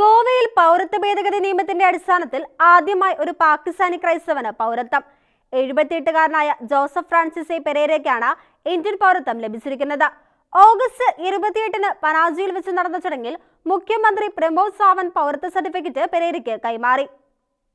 ഗോവയിൽ പൗരത്വ ഭേദഗതി നിയമത്തിന്റെ അടിസ്ഥാനത്തിൽ ആദ്യമായി ഒരു പാകിസ്ഥാനി ക്രൈസ്തവന് പൗരത്വം. എഴുപത്തിയെട്ടുകാരനായ ജോസഫ് ഫ്രാൻസിസ് എ പെരേരയ്ക്കാണ് ഇന്ത്യൻ പൗരത്വം ലഭിച്ചിരിക്കുന്നത്. ഓഗസ്റ്റ് ഇരുപത്തിയെട്ടിന് പനാജിയിൽ വെച്ച് നടന്ന ചടങ്ങിൽ മുഖ്യമന്ത്രി പ്രമോദ് സാവന്ത് പൗരത്വ സർട്ടിഫിക്കറ്റ് പെരേരയ്ക്ക് കൈമാറി.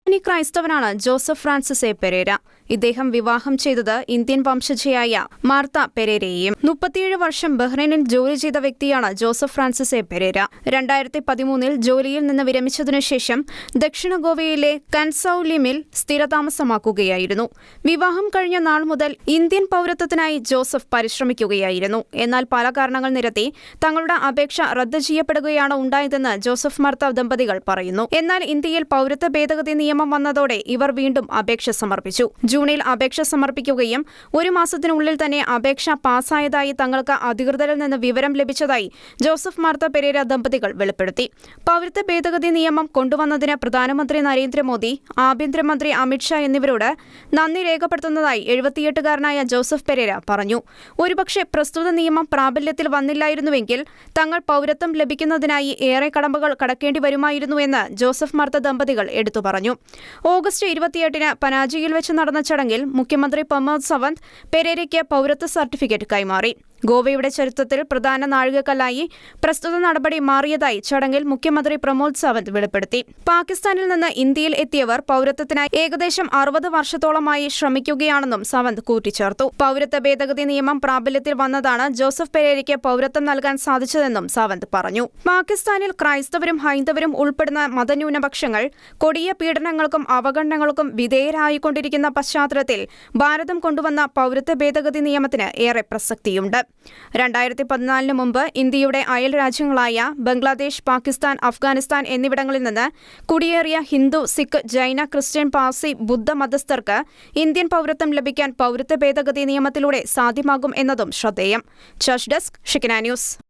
ഇനി ക്രൈസ്തവനാണ് ജോസഫ് ഫ്രാൻസിസ് എ പെരേര. ഇദ്ദേഹം വിവാഹം ചെയ്തത് ഇന്ത്യൻ വംശജയായ മാർത്ത പെരേരയെയും മുപ്പത്തിയേഴ് വർഷം ബഹ്റൈനിൽ ജോലി ചെയ്ത വ്യക്തിയാണ് ജോസഫ് ഫ്രാൻസിസ് എ പെരേര. രണ്ടായിരത്തി പതിമൂന്നിൽ ജോലിയിൽ നിന്ന് വിരമിച്ചതിനു ശേഷം ദക്ഷിണ ഗോവയിലെ കൻസൌലിമിൽ സ്ഥിരതാമസമാക്കുകയായിരുന്നു. വിവാഹം കഴിഞ്ഞ നാൾ മുതൽ ഇന്ത്യൻ പൗരത്വത്തിനായി ജോസഫ് പരിശ്രമിക്കുകയായിരുന്നു. എന്നാൽ പല കാരണങ്ങൾ നിരത്തി തങ്ങളുടെ അപേക്ഷ റദ്ദ് ചെയ്യപ്പെടുകയാണ് ഉണ്ടായതെന്ന് ജോസഫ് മാർത്ത ദമ്പതികൾ പറയുന്നു. എന്നാൽ ഇന്ത്യയിൽ പൗരത്വ ഭേദഗതി നിയമം വന്നതോടെ ഇവർ വീണ്ടും അപേക്ഷ സമർപ്പിച്ചു. ജൂണിൽ അപേക്ഷ സമർപ്പിക്കുകയും ഒരു മാസത്തിനുള്ളിൽ തന്നെ അപേക്ഷ പാസ്സായതായി തങ്ങൾക്ക് അധികൃതരിൽ നിന്ന് വിവരം ലഭിച്ചതായി ജോസഫ് മാർത്ത പെരേര ദമ്പതികൾ വെളിപ്പെടുത്തി. പൗരത്വ ഭേദഗതി നിയമം കൊണ്ടുവന്നതിന് പ്രധാനമന്ത്രി നരേന്ദ്രമോദി ആഭ്യന്തരമന്ത്രി അമിത്ഷാ എന്നിവരോട് നന്ദി രേഖപ്പെടുത്തുന്നതായി എഴുപത്തിയെട്ടുകാരനായ ജോസഫ് പെരേര പറഞ്ഞു. ഒരുപക്ഷെ പ്രസ്തുത നിയമം പ്രാബല്യത്തിൽ വന്നില്ലായിരുന്നുവെങ്കിൽ തങ്ങൾ പൗരത്വം ലഭിക്കുന്നതിനായി ഏറെ കടമ്പകൾ കടക്കേണ്ടി വരുമായിരുന്നുവെന്ന് ജോസഫ് മാർത്ത ദമ്പതികൾ എടുത്തു പറഞ്ഞു. ഓഗസ്റ്റ് ഇരുപത്തിയെട്ടിന് പനാജിയിൽ വെച്ച് നടന്ന ചടങ്ങിൽ മുഖ്യമന്ത്രി പ്രമോദ് സവന്ത് പെരേരയ്ക്ക് പൗരത്വ സർട്ടിഫിക്കറ്റ് കൈമാറി. ഗോവയുടെ ചരിത്രത്തിൽ പ്രധാന നാഴികക്കല്ലായി പ്രസ്തുത നടപടി മാറിയതായി ചടങ്ങിൽ മുഖ്യമന്ത്രി പ്രമോദ് സാവന്ത് വെളിപ്പെടുത്തി. പാകിസ്ഥാനിൽ നിന്ന് ഇന്ത്യയിൽ എത്തിയവർ പൌരത്വത്തിനായി ഏകദേശം അറുപത് വർഷത്തോളമായി ശ്രമിക്കുകയാണെന്നും സാവന്ത് കൂട്ടിച്ചേർത്തു. പൌരത്വ ഭേദഗതി നിയമം പ്രാബല്യത്തിൽ വന്നതാണ് ജോസഫ് പെരേരയ്ക്ക് പൌരത്വം നൽകാൻ സാധിച്ചതെന്നും സാവന്ത് പറഞ്ഞു. പാകിസ്ഥാനിൽ ക്രൈസ്തവരും ഹൈന്ദവരും ഉൾപ്പെടുന്ന മതന്യൂനപക്ഷങ്ങൾ കൊടിയ പീഡനങ്ങൾക്കും അവഗണനകൾക്കും വിധേയരായിക്കൊണ്ടിരിക്കുന്ന പശ്ചാത്തലത്തിൽ ഭാരതം കൊണ്ടുവന്ന പൌരത്വ ഭേദഗതി നിയമത്തിന് ഏറെ പ്രസക്തിയുണ്ട്. രണ്ടായിരത്തി പതിനാലിന് മുമ്പ് ഇന്ത്യയുടെ അയൽ രാജ്യങ്ങളായ ബംഗ്ലാദേശ് പാകിസ്ഥാൻ അഫ്ഗാനിസ്ഥാൻ എന്നിവിടങ്ങളിൽ നിന്ന് കുടിയേറിയ ഹിന്ദു സിഖ് ജൈന ക്രിസ്ത്യൻ പാർസി ബുദ്ധ മതസ്ഥർക്ക് ഇന്ത്യൻ പൗരത്വം ലഭിക്കാൻ പൗരത്വ ഭേദഗതി നിയമത്തിലൂടെ സാധ്യമാകും എന്നതും ശ്രദ്ധേയം. Church desk Shekinah news.